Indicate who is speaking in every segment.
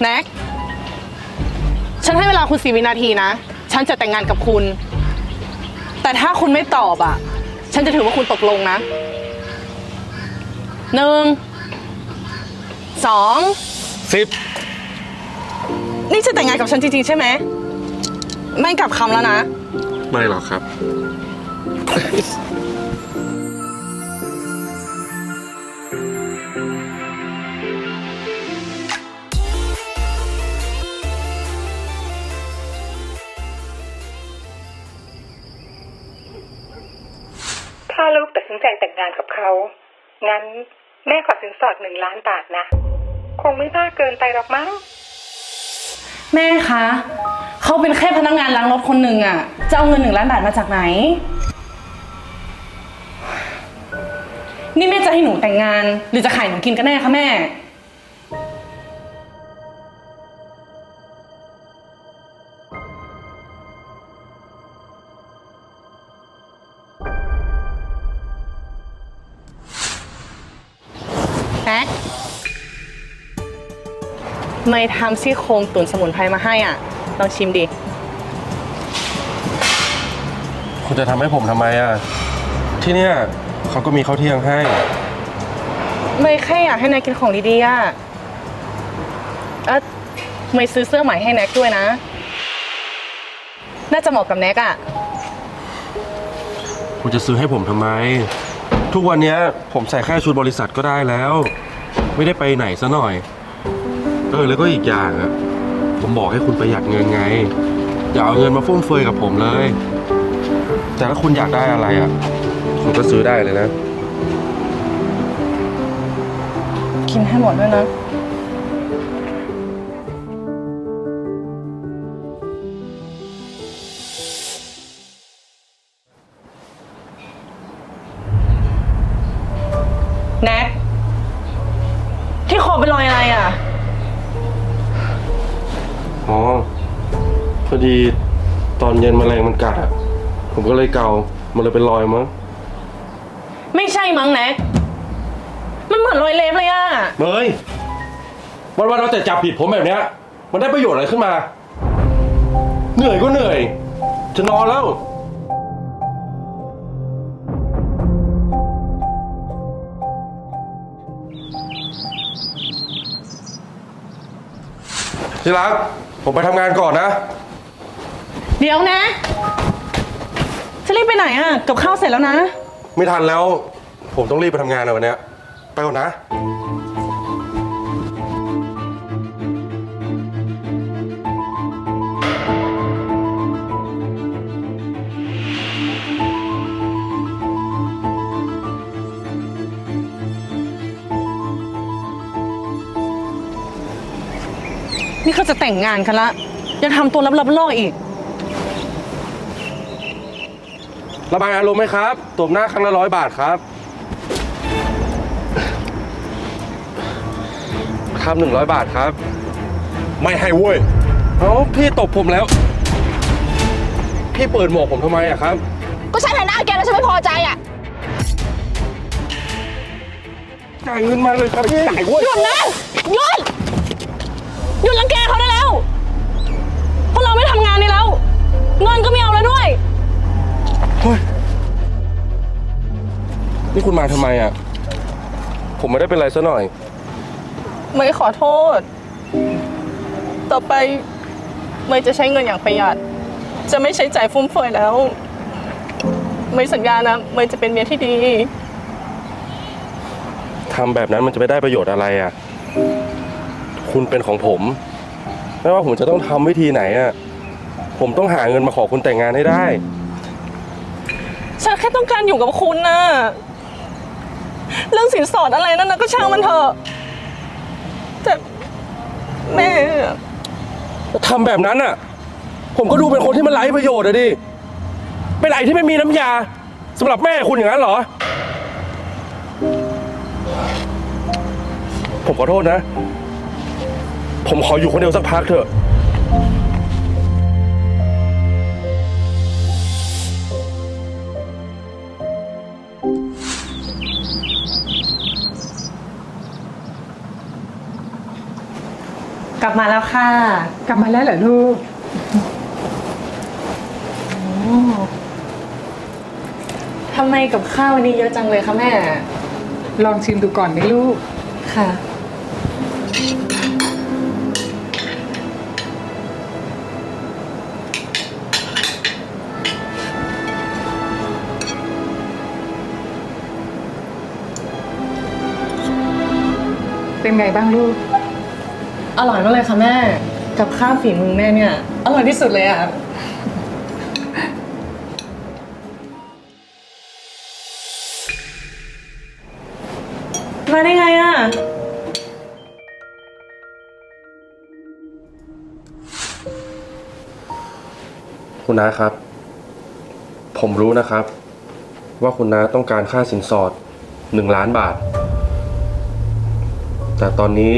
Speaker 1: แน็ก ฉันให้เวลาคุณสี่วินาทีนะ ฉันจะแต่งงานกับคุณ แต่ถ้าคุณไม่ตอบอะ ฉันจะถือว่าคุณตกลงนะ หนึ่ง สอง
Speaker 2: สิบ
Speaker 1: นี่จะแต่งงานกับฉันจริงๆใช่ไหม ไม่กลับคำแล้วนะ
Speaker 2: ไม่หรอกครับา
Speaker 3: ลูกตัดสินใจแต่งงานกับเขา งั้นแม่ขอสินสอดหนึ่งล้านบาทนะ คงไม่มากเกินไปหรอกมั้ง
Speaker 1: แม่คะ เขาเป็นแค่พนักงานล้างรถคนหนึ่งอะจะเอาเงินหนึ่งล้านบาทมาจากไหน นี่แม่จะให้หนูแต่งงาน หรือจะขายหนูกินกันแน่คะแม่ ม่ทำซี่โครงตุ๋นสมุนไพรมาให้อะ ลองชิมดิ
Speaker 2: คุณจะทำให้ผมทำไมอะ ที่เนี่ยเขาก็มีข้าวเที่ยงให้
Speaker 1: ไม่แค่อยากให้นายกินของดีๆอะเออไม่ซื้อเสื้อใหม่ให้แน็กด้วยนะ น่าจะเหมาะกับแน็กอะ
Speaker 2: คุณจะซื้อให้ผมทำไม ทุกวันเนี้ยผมใส่แค่ชุดบริษัทก็ได้แล้ว ไม่ได้ไปไหนซะหน่อย เออแล้วก็อีกอย่างอะผมบอกให้คุณประหยัดเงินไง อย่าเอาเงินมาฟุ่มเฟือยกับผมเลย แต่ถ้าคุณอยากได้อะไรอะคุณก็ซื้อได้เลยนะ
Speaker 1: กินให้หมดด้วยนะ
Speaker 2: มลงมันกัดอะผมก็เลยเกา มันเลยเป็นรอยมั้ง
Speaker 1: ไม่ใช่มั้งแน็กมันเหมือนรอยเล็บเลยอะ
Speaker 2: เมยวันวันๆเราแต่จับผิดผมแบบเนี้ย มันได้ประโยชน์อะไรขึ้นมา เหนื่อยก็เหนื่อยจะนอนแล้ว ที่รัก ผมไปทำงานก่อนนะ
Speaker 1: เดี๋ยวนะจะรีบไปไหนอะกับข้าวเสร็จแล้วนะ
Speaker 2: ไม่ทันแล้ว ผมต้องรีบไปทำงานนะวันเนี้ยไปก่อนนะ
Speaker 1: นี่เขาจะแต่งงานกันละยังทำตัวลับๆล่อๆอีก
Speaker 2: ระบายอารมณ์ไหมครับตบหน้าครั้งละร้อยบาทครับ ครับหนึ่งร้อยบาทครับ ไม่ให้เว้ยเอ้าพี่ตบผมแล้ว พี่เปิดหมวกผมทำไมอะครับ
Speaker 4: ก็ฉันเห็นหน้าแกแล้วฉันไม่พอใจอะ
Speaker 2: จ่ายเงินมาเลยครับพี่จ่ายเว้ย
Speaker 1: หยุดนะหยุดหยุดรังแกเขาได้แล้วเพราะเราไม่ทำงานนี่แล้ว เงินก็ไม่
Speaker 2: นี่คุณมาทำไมอะผมไม่ได้เป็นไรซะหน่อย
Speaker 1: ไม่ขอโทษ ต่อไปไม่จะใช้เงินอย่างประหยัด จะไม่ใช้จ่ายฟุ่มเฟือยแล้วไม่สัญญานะไม่จะเป็นเมียที่ดี
Speaker 2: ทำแบบนั้นมันจะไปได้ประโยชน์อะไรอะคุณเป็นของผม ไม่ว่าผมจะต้องทำวิธีไหนอะผมต้องหาเงินมาขอคุณแต่งงานให้ได้
Speaker 1: ฉันแค่ต้องการอยู่กับคุณนะ เรื่องสินสอดอะไรนั่นนะก็ช่างมันเถอะแต่แม่
Speaker 2: ทำแบบนั้นอะ ผมก็ดูเป็นคนที่มันไร้ประโยชน์อะดิ เป็นไอที่ไม่มีน้ำยาสำหรับแม่คุณอย่างนั้นเหรอ ผมขอโทษนะ ผมขออยู่คนเดียวสักพักเถอะ
Speaker 1: กลับมาแล้วค่ะ
Speaker 5: กลับมาแล้วเหรอลูก
Speaker 1: ทำไมกับข้าววันนี้เยอะจังเลยคะแม่
Speaker 5: ลองชิมดูก่อนไหมลูก
Speaker 1: ค่ะ
Speaker 5: เป็นไงบ้างลูก
Speaker 1: อร่อยมากเลยค่ะแม่ กับข้าวฝีมือแม่เนี่ย อร่อยที่สุดเลยอะ มาได้ไงอะ
Speaker 2: คุณน้าครับ ผมรู้นะครับ ว่าคุณน้าต้องการค่าสินสอดหนึ่งล้านบาท แต่ตอนนี้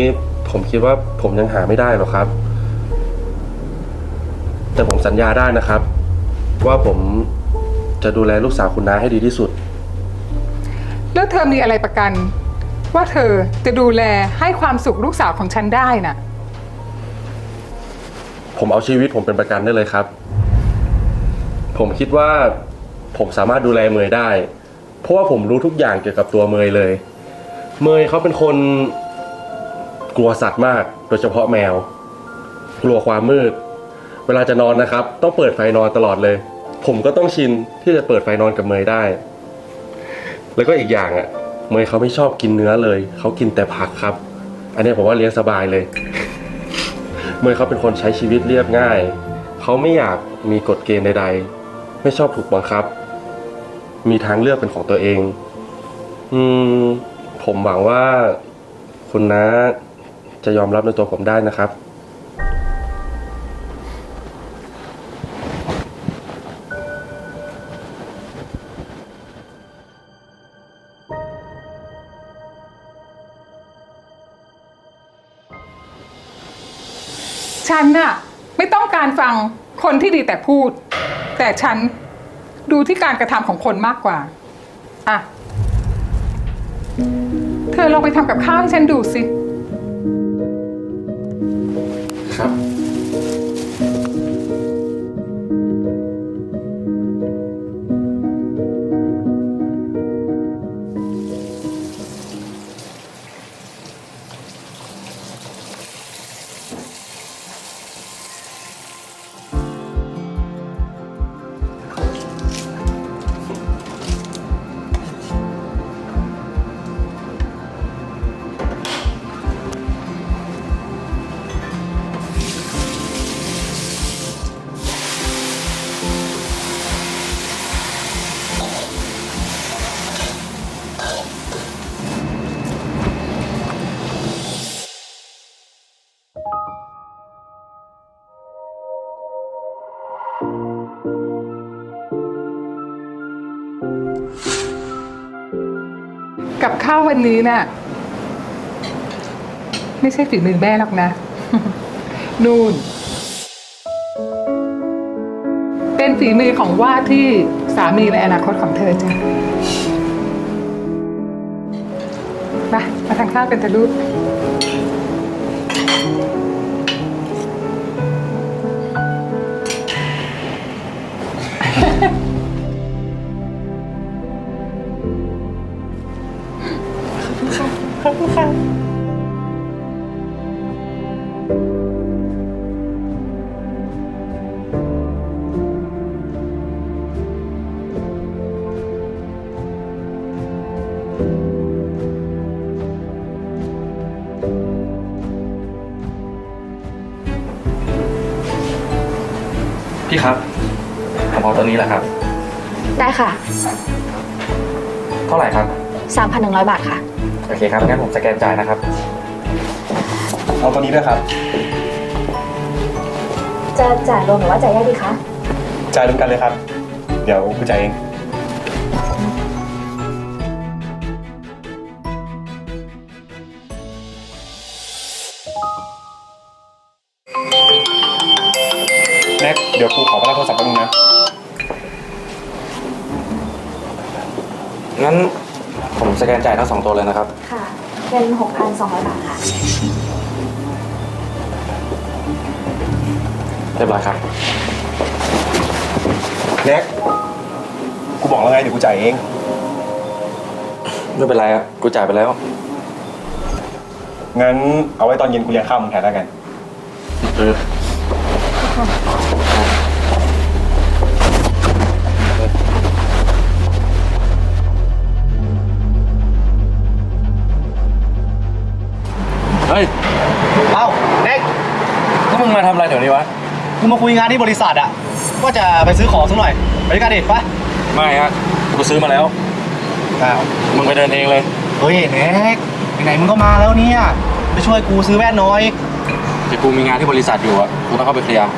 Speaker 2: ผมคิดว่าผมยังหาไม่ได้หรอกครับ แต่ผมสัญญาได้นะครับ ว่าผมจะดูแลลูกสาวคุณน้าให้ดีที่สุด
Speaker 5: แล้วเธอมีอะไรประกัน ว่าเธอจะดูแลให้ความสุขลูกสาวของฉันได้น่ะ
Speaker 2: ผมเอาชีวิตผมเป็นประกันได้เลยครับ ผมคิดว่าผมสามารถดูแลเมยได้ เพราะว่าผมรู้ทุกอย่างเกี่ยวกับตัวเมยเลย เมยเขาเป็นคน กลัวสัตว์มาก โดยเฉพาะแมว กลัวความมืด เวลาจะนอนนะครับ ต้องเปิดไฟนอนตลอดเลย ผมก็ต้องชินที่จะเปิดไฟนอนกับเมยได้ แล้วก็อีกอย่างอะเมยเขาไม่ชอบกินเนื้อเลย เขากินแต่ผักครับ อันนี้ผมว่าเลี้ยงสบายเลย เมย์เขาเป็นคนใช้ชีวิตเรียบง่าย เขาไม่อยากมีกฎเกณฑ์ใด ๆ ไม่ชอบถูกบังคับ มีทางเลือกเป็นของตัวเอง อืม ผมหวังว่าคุณน้า จะยอมรับในตัวผมได้นะครับ
Speaker 5: ฉันน่ะไม่ต้องการฟังคนที่ดีแต่พูด แต่ฉันดูที่การกระทำของคนมากกว่า อะ เธอลองไปทำกับข้าวให้ฉันดูสิ กับข้าววันนี้น่ะไม่ใช่ฝีมือแม่หรอกนะ นูนเป็นฝีมือของว่าที่สามีในอนาคตของเธอจ้ะมามาทานข้าวกันเถอะลูก
Speaker 1: คุณค่ะ
Speaker 6: พี่ครับผมเอาตัวนี้แหละครับ
Speaker 4: ได้ค่ะ
Speaker 6: เท่าไหร่ครับ
Speaker 4: 3,100 บาทค่ะ
Speaker 6: โอเคครับ งั้นผมสแกนจ่ายนะครับ เอาตัวนี้ด้วยครับ
Speaker 4: จะจ่ายรวมหรือว่าจ่ายแยกดีคะ
Speaker 6: จ่ายรวมกันเลยครับ เดี๋ยวกูจ่ายเอง สแกนจ่ายทั้งสองตัวเลยนะครับ
Speaker 4: ค่ะ เป็น 6,200 บาทค่ะ
Speaker 6: เรียบร้อยครับ
Speaker 7: แน็กกูบอกแล้วไงเดี๋ยวกูจ่ายเอง
Speaker 6: ไม่เป็นไรอะกูจ่ายไปแล้ว
Speaker 7: งั้นเอาไว้ตอนเย็นกูเลี้ยงข้าวมึงแทนแล้วกัน
Speaker 6: เออ
Speaker 8: กู
Speaker 6: มา
Speaker 8: คุยงานที่บริษัทอะว่าจะไปซื้อของสักหน่อยไปด้วยกันดิไปะ
Speaker 6: ไม่ฮะกูซื้อมาแล้ว
Speaker 8: อ้าว
Speaker 6: มึงไปเดินเองเลย
Speaker 8: เฮ้ยเน็กไหนๆมึงก็มาแล้วเนี่ยไปช่วยกูซื้อแว่นน้อย
Speaker 6: แต่กูมีงานที่บริษัทอยู่อะกูต้องเข้าไปเคลียร์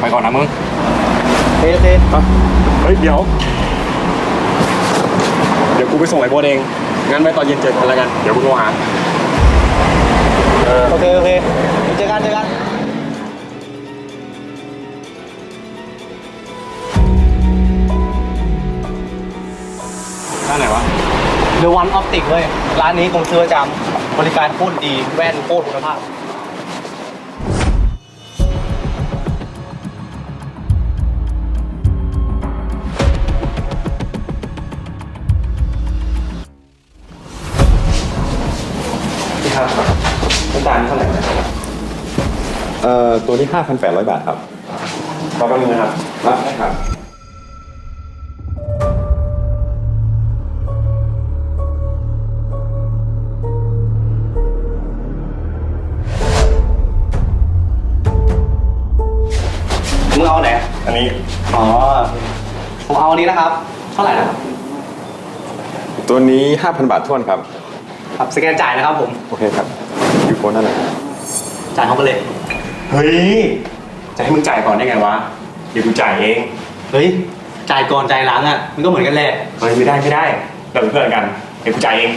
Speaker 6: ไปก่อนนะมึง
Speaker 8: โอเคโอเค
Speaker 7: เฮ้ยเดี๋ยว เดี๋ยวกูไปส่งไอ้โบทเอง งั้นไว้ตอนเย็นเจอกันแล้วกัน เดี๋ยวกูโทรหา
Speaker 8: โอเคโอเคเจอกันเจอกันา
Speaker 6: นไหนวะ
Speaker 8: The One Optic เว้ย ร้านนี้ผมซื้อประจำบริการโคตรดี แว่นโคตรคุณภาพ
Speaker 7: พี่ครับน้ำตาลเท่าไหร่
Speaker 9: เอ่อตัวนี้ 5,800 บาทครับ
Speaker 7: ขอแป๊บนึงนะครับ
Speaker 9: รับได้ครับ
Speaker 8: นนี้นะครับ เท่าไหร่นะครับ
Speaker 9: ตัวนี้ 5,000 บาททวนครับ
Speaker 8: ครับสแกนจ่ายนะครับผม
Speaker 9: โอเคครับ อยู่โค้ดนั่นแหละ
Speaker 8: จ่ายเขาไปเลย
Speaker 7: เฮ้ย จะให้มึงจ่ายก่อนได้ไงวะ เดี๋ยวกูจ่ายเอง
Speaker 8: เฮ้ย จ่ายก่อนจ่ายหลังอะ มันก็เหมือนกันแหละ
Speaker 7: เฮ้ยไม่ได้ไม่ได้ เราเป็นเพื่อนกัน เดี๋ยวกูจ่ายเอง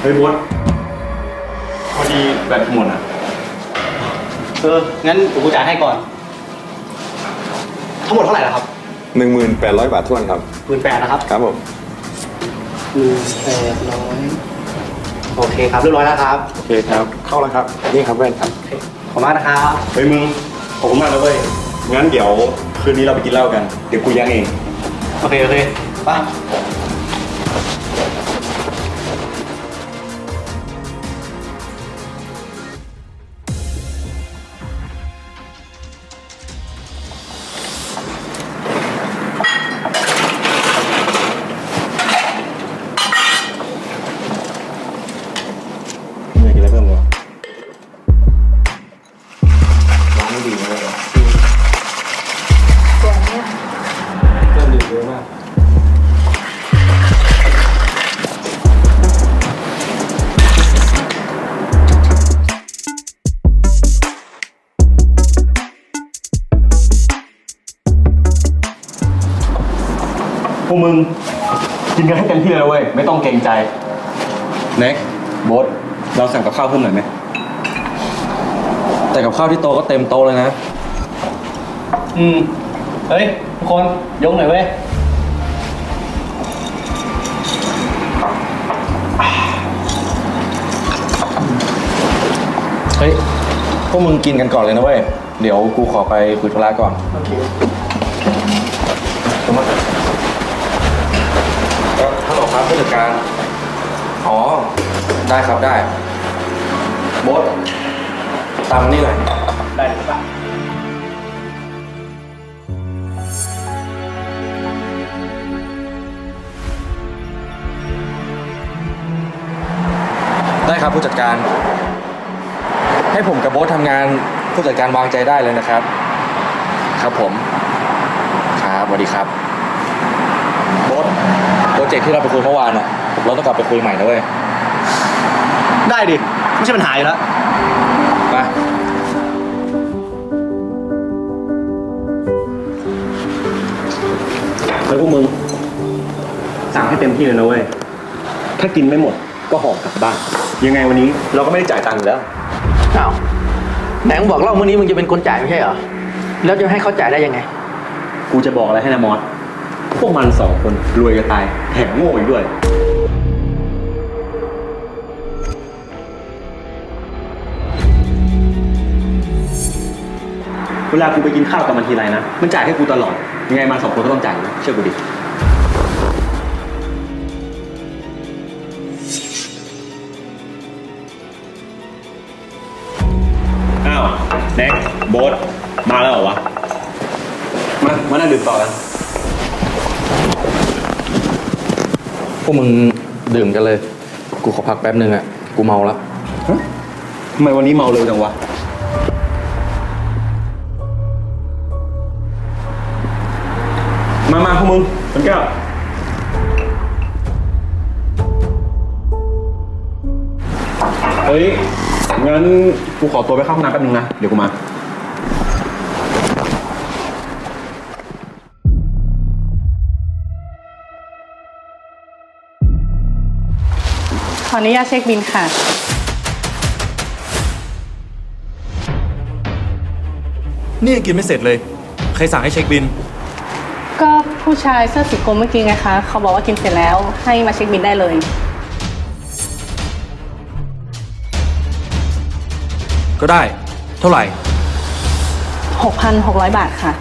Speaker 7: เฮ้ยบดพอดีแบตหมดอะ
Speaker 8: เออ งั้นเดี๋ยวกูจ่ายให้ก่อน ทั้งหมดเท่าไหร่ล่ะครับ
Speaker 9: 1,800 บาททวนครับ
Speaker 8: หมื่นแปดนะครับ
Speaker 9: ครับผม
Speaker 8: หมื่นแปดร้อยโอเคครับ เรียบร้อยแล้วครับ
Speaker 9: โอเคครับ เข้าแล้วครับ นี่ครับแว่นครับ
Speaker 8: ขอบคุณมากนะครับ
Speaker 7: เฮ้ยมึง ขอบคุณมากนะเว้ย งั้นเดี๋ยวคืนนี้เราไปกินเหล้ากัน เดี๋ยวกูย่างเอง
Speaker 8: โอเค โอเคไป
Speaker 7: พว
Speaker 6: ก
Speaker 7: มึงกินกันให้เต็มที่เลยนะเว้ย ไม่ต้องเกรงใจ
Speaker 6: เน็กโบสเราสั่งกับข้าวเพิ่มหน่อยไหมแต่กับข้าวที่โต๊ะก็เต็มโต๊ะเลยนะ
Speaker 8: อืมเฮ้ย ทุกคน ยกหน่อยเว้ย
Speaker 6: เฮ้ย พวกมึงกินกันก่อนเลยนะเว้ย เดี๋ยวกูขอไปคุยธุระก่อน
Speaker 8: โอเค
Speaker 6: จัดการ อ๋อ ได้ครับได้ โบสตามมานี่หน่อย
Speaker 8: ได้เลยครับ
Speaker 6: ได้ครับผู้จัดการ ให้ผมกับโบ๊ททำงานผู้จัดการวางใจได้เลยนะครับ ครับผม ครับสวัสดีครับโบ๊ทโปร เจกต์ที่เราไปคุยเมื่อวานอะเราต้องกลับไปคุยใหม่นะเว้ย
Speaker 8: ได้ดิ ไม่ใช่ปัญหาอยู่แล้ว
Speaker 6: ไป
Speaker 7: แล้วพวกมึง สั่งให้เต็มที่เลยนะเว้ย ถ้ากินไม่หมดก็ห่อกลับบ้าน ยังไงวันนี้เราก็ไม่ได้จ่ายตังค์อยู่แล้ว
Speaker 10: อ้าวไหนมึงบอกเล่าเมื่อนี้มึงจะเป็นคนจ่ายไม่ใช่เหรอ แล้วจะให้เขาจ่ายได้ยังไง
Speaker 7: กูจะบอกอะไรให้นะมอส พวกมันสองคนรวยจะตายแถมโง่อีกด้วย เวลากูไปกินข้าวกับมันทีไรนะ มันจ่ายให้กูตลอด ยังไงมันสองคนก็ต้องจ่ายเชื่อกูดิ อ้าวแน็กโบ๊ทมาแล้วเหรอวะ มา มานั่งดื่มต่อกัน
Speaker 6: วกมึงดื่มกันเลย กูขอพักแป๊บนึงอะกูเมาแล้ว
Speaker 7: ทำไมวันนี้เมาเร็วจังวะ มามาพวกมึงคนแก้วเฮ้ย งั้นกูขอตัวไปเข้าห้องน้ำแป๊บนึงนะ เดี๋ยวกูมา
Speaker 1: ขออนุญาตเช็คบินค่ะ
Speaker 6: นี่ยังกินไม่เสร็จเลย ใครสั่งให้เช็คบิน
Speaker 1: ก็ผู้ชายเสื้อสีกรมเมื่อกี้ไงคะ เขาบอกว่ากินเสร็จแล้วให้มาเช็คบินได้เลย
Speaker 6: ก็ได้ เท่าไหร่
Speaker 1: 6,600 บาทค่ะ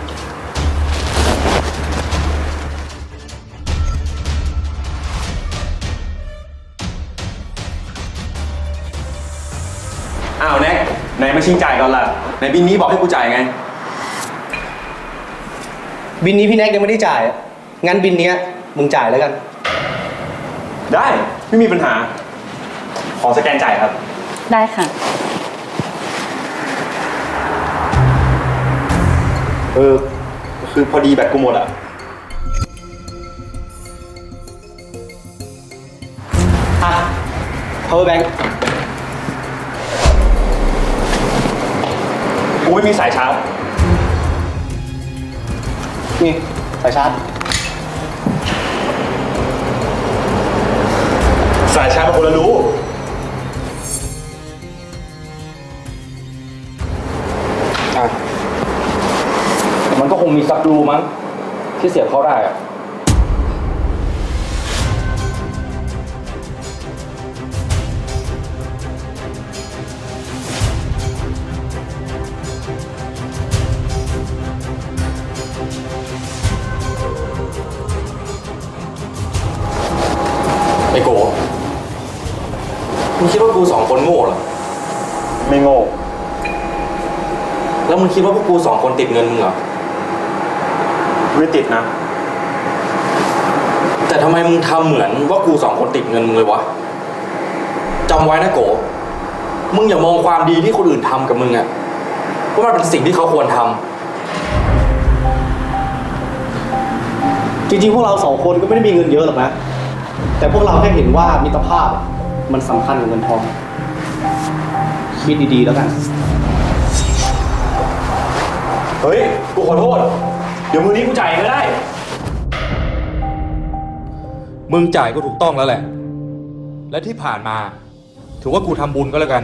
Speaker 7: ชิงจ่ายก่อนล่ะไหนบินนี้บอกให้กูจ่ายไง
Speaker 8: บินนี้พี่แน็กยังไม่ได้จ่าย งั้นบินเนี้ยมึงจ่ายแล้วกัน
Speaker 7: ได้ไม่มีปัญหา ขอสแกนจ่ายครับ
Speaker 1: ได้ค่ะ
Speaker 7: เออ คือพอดีแบตกูหมดอะ
Speaker 8: อะ power bank
Speaker 7: กูไม่มีสายชาร์จ
Speaker 8: นี่ สายชาร์จ
Speaker 7: สายชาร์จบางคนละรู้
Speaker 6: อะแต่มันก็คงมีซับรูมั้งที่เสียบเข้าได้อะ อ้โกมึงคิดว่ากูสองคนโง่เหรอ
Speaker 7: ไม่โง่
Speaker 6: แล้วมึงคิดว่าพวกกูสองคนติดเงินมึงเหรอ
Speaker 7: ไม่ติดนะ
Speaker 6: แต่ทำไมมึงทำเหมือนว่ากูสองคนติดเงินมึงเลยวะจำไว้นะโก มึงอย่ามองความดีที่คนอื่นทำกับมึงอะว่ามันเป็นสิ่งที่เขาควรทำ
Speaker 8: จริงๆ พวกเราสองคนก็ไม่ได้มีเงินเยอะหรอกนะ แต่พวกเราแค่เห็นว่ามิตรภาพมันสำคัญกว่าเงินทอง คิดดีๆแล้วกัน
Speaker 7: เฮ้ย กูขอโทษ เดี๋ยวมือนี้กูจ่ายเองก็ได้
Speaker 6: มึงจ่ายก็ถูกต้องแล้วแหละ และที่ผ่านมา ถือว่ากูทำบุญก็แล้วกัน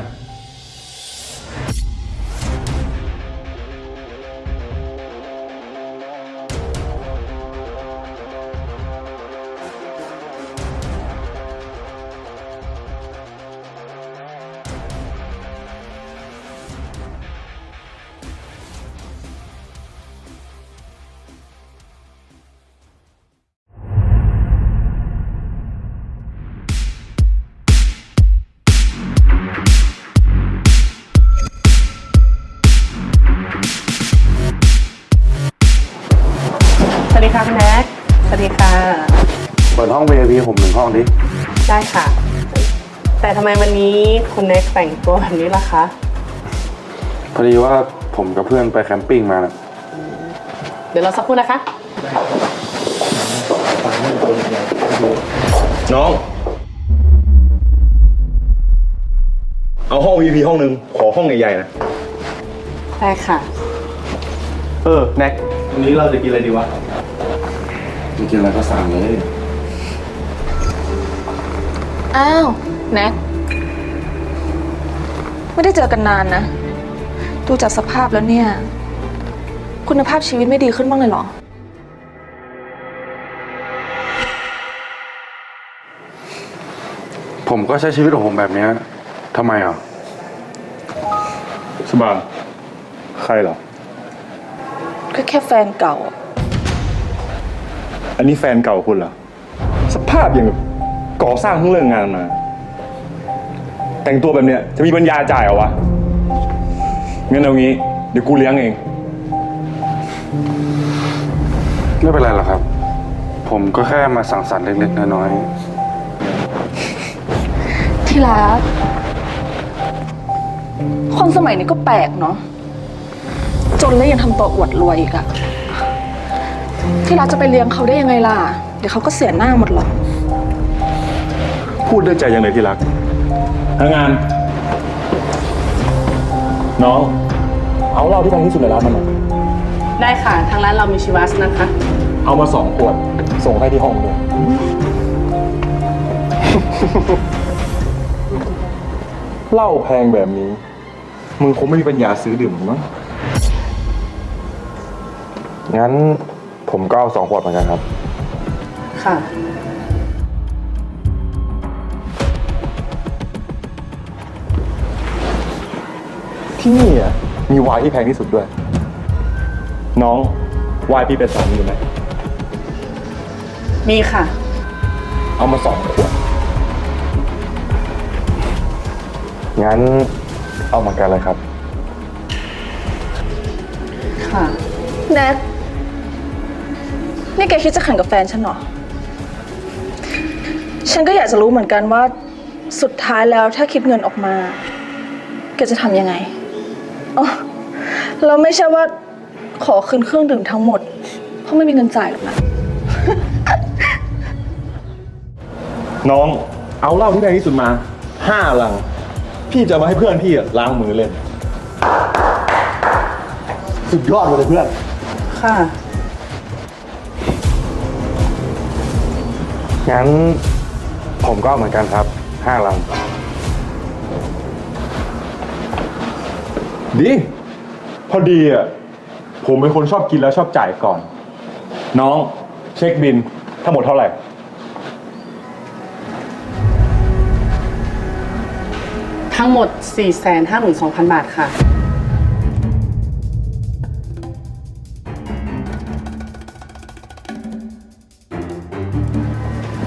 Speaker 11: ปิดห้อง VIP ผมหนึ่งห้องดิ
Speaker 1: ได้ค่ะ แต่ทำไมวันนี้คุณแน็กแต่งตัวแบบนี้ล่ะคะ
Speaker 11: พอดีว่าผมกับเพื่อนไปแคมปิ้งมานะ
Speaker 1: เดี๋ยวเราสักครู่นะคะ
Speaker 7: น้อง เอาห้อง VP ห้องหนึ่งขอห้องใหญ่ๆนะ
Speaker 1: ได้ค่ะ
Speaker 7: เออ แน็กวันนี้เราจะกินอะไรดีวะ
Speaker 11: จริงๆแล้วก็สั่งเลย
Speaker 12: อ้าวแน็กไม่ได้เจอกันนานนะ ดูจากสภาพแล้วเนี่ย คุณภาพชีวิตไม่ดีขึ้นบ้างเลยเหรอ
Speaker 11: ผมก็ใช้ชีวิตของผมแบบเนี้ยทำไมอะ
Speaker 13: สบานใครเหรอ
Speaker 12: ก็แค่แฟนเก่า
Speaker 7: อันนี้แฟนเก่าคุณเหรอ สภาพอย่างกับ ก่อสร้างเพิ่งเลิกงานมา แต่งตัวแบบเนี้ยจะมีปัญญาจ่ายเหรอวะงั้นเอางี้ เดี๋ยวกูเลี้ยงเอง
Speaker 11: ไม่เป็นไรหรอกครับ ผมก็แค่มาสั่งสรรค์เล็กๆน้อย
Speaker 12: ที่รัก คนสมัยนี้ก็แปลกเนาะ จนแล้วยังทำตัวอวดรวยอีกอะที่รักจะไปเลี้ยงเขาได้ยังไงล่ะ เดี๋ยวเขาก็เสียหน้าหมดหรอก
Speaker 7: พูดด้วยใจยังไงที่รักทางงาน น้อง เอาเหล้าที่แพงที่สุดในร้านมาหน่อย
Speaker 1: ได้ค่ะทางร้านเรามีชิวัสนะคะ
Speaker 7: เอามาสองขวด ส่งให้ที่ห้องด้วยเหล้าแพงแบบนี้ มึงคงไม่มีปัญญาซื้อดื่มหรอกมั้ง
Speaker 11: ๆงั้นผมก็เอาสองขวดเหมือนกันครับ
Speaker 1: ค่ะ
Speaker 7: ที่นี่อะมีไวน์ที่แพงที่สุดด้วย น้องไวน์พี่เป็นสองอยู่ไหม
Speaker 1: มีค่ะ
Speaker 7: เอามาสองขวด
Speaker 11: งั้นเอาเหมือนกันเลยครับ
Speaker 1: ค่ะ
Speaker 12: แนทนี่แกคิดจะแข่งกับแฟนฉันเหรอ ฉันก็อยากจะรู้เหมือนกันว่า สุดท้ายแล้วถ้าคิดเงินออกมา แกจะทำยังไง อ๋อเราไม่ใช่ว่าขอคืนเครื่องดื่มทั้งหมด เพราะไม่มีเงินจ่ายหรอกนะ
Speaker 7: น้องเอาเหล้าที่แพงที่สุดมาห้าลัง พี่จะเอามาให้เพื่อนพี่อะล้างมือเล่น
Speaker 14: สุดยอดเลยเพื่อน
Speaker 1: ค่ะ
Speaker 11: งั้นผมก็เอาเหมือนกันครับห้าลัง
Speaker 7: ดี พอดีอะ ผมเป็นคนชอบกินแล้วชอบจ่ายก่อน น้องเช็คบินทั้งหมดเท่าไหร่
Speaker 1: ทั้งหมด 452,000 บาทค่ะ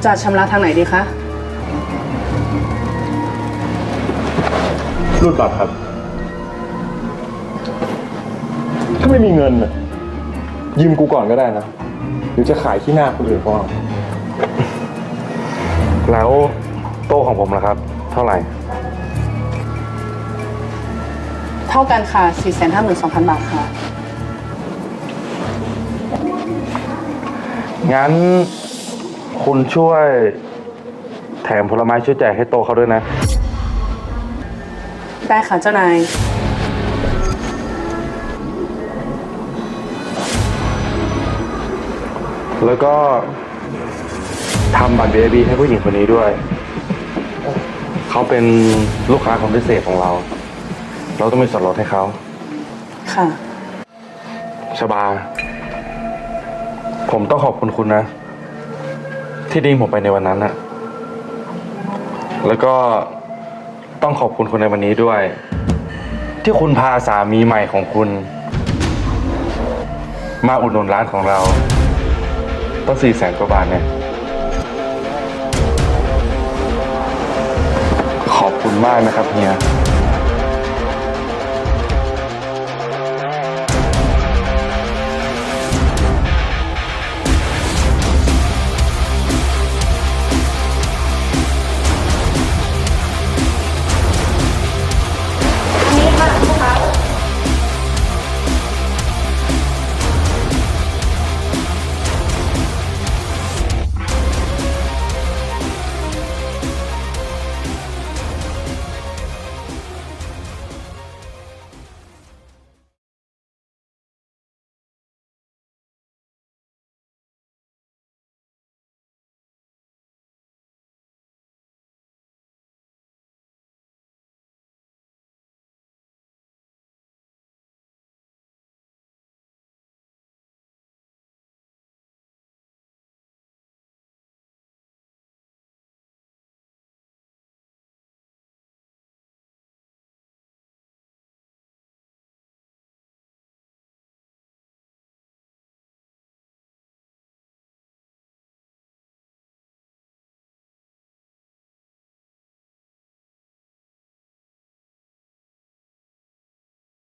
Speaker 1: จะชำระทางไหนดีคะ
Speaker 7: รูดบัตรครับ ไม่มีเงินน่ะยืมกูก่อนก็ได้นะหรือจะขายที่หน้าคนอื่นก็เอา
Speaker 11: แล้วโต๊ะของผมล่ะครับ เท่าไหร่
Speaker 1: เท่ากันค่ะ 452,000 บาทค่ะ
Speaker 11: งั้นคุณช่วยแถมผลไม้ช่วยแจกให้โตะเขาด้วยนะ
Speaker 1: ได้ค่ะเจ้านาย
Speaker 11: แล้วก็ทำบัตร VIP ให้ผู้หญิงคนนี้ด้วย เขาเป็นลูกค้าคนพิเศษของเรา เราต้องมีส่วนลดให้เขา
Speaker 1: ค่ะ
Speaker 11: ชบา ผมต้องขอบคุณคุณนะ ที่ดิ้งผมไปในวันนั้นน่ะแล้วก็ต้องขอบคุณคุณในวันนี้ด้วย ที่คุณพาสามีใหม่ของคุณ มาอุดหนุนร้านของเรา ต้องสี่แสนกว่าบาทเนี่ย ขอบคุณมากนะครับเฮีย